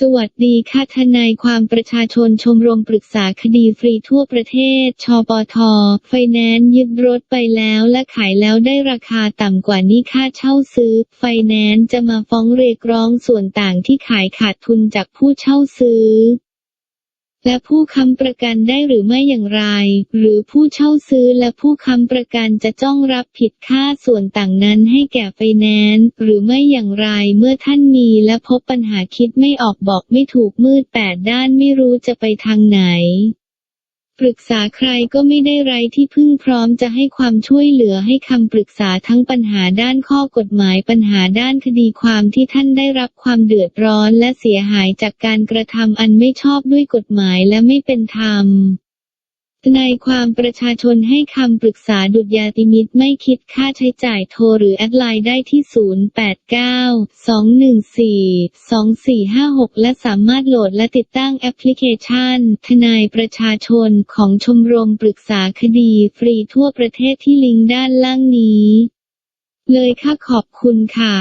สวัสดีค่ะทนายความประชาชนชมรมปรึกษาคดีฟรีทั่วประเทศ ชปท ไฟแนนซ์ยึดรถไปแล้วและขายแล้วได้ราคาต่ำกว่านี้ค่าเช่าซื้อ ไฟแนนซ์จะมาฟ้องเรียกร้องส่วนต่างที่ขายขาดทุนจากผู้เช่าซื้อ และผู้ค้ำประกันได้หรือไม่อย่างไร หรือผู้เช่าซื้อและผู้ค้ำประกันจะจ้องรับผิดค่าส่วนต่างนั้นให้แก่ไฟแนนซ์หรือไม่อย่างไรเมื่อท่านมีและพบปัญหาคิดไม่ออกบอกไม่ถูกมืดแปดด้านไม่รู้จะไปทางไหน ปรึกษาใครก็ไม่ได้ไรที่พึ่งพร้อมจะให้ความช่วยเหลือให้คำปรึกษาทั้งปัญหาด้านข้อกฎหมายปัญหาด้านคดีความที่ท่านได้รับความเดือดร้อนและเสียหายจากการกระทำอันไม่ชอบด้วยกฎหมายและไม่เป็นธรรม ทนายความประชาชนให้คำปรึกษาดุจยาติมิตรไม่คิดค่าใช้จ่ายโทรหรือแอดไลน์ได้ที่ 0892142456 และสามารถโหลดและติดตั้งแอปพลิเคชัน ทนายประชาชนของชมรมปรึกษาคดีฟรีทั่วประเทศที่ลิงก์ด้านล่างนี้ เลยค่ะขอบคุณค่ะ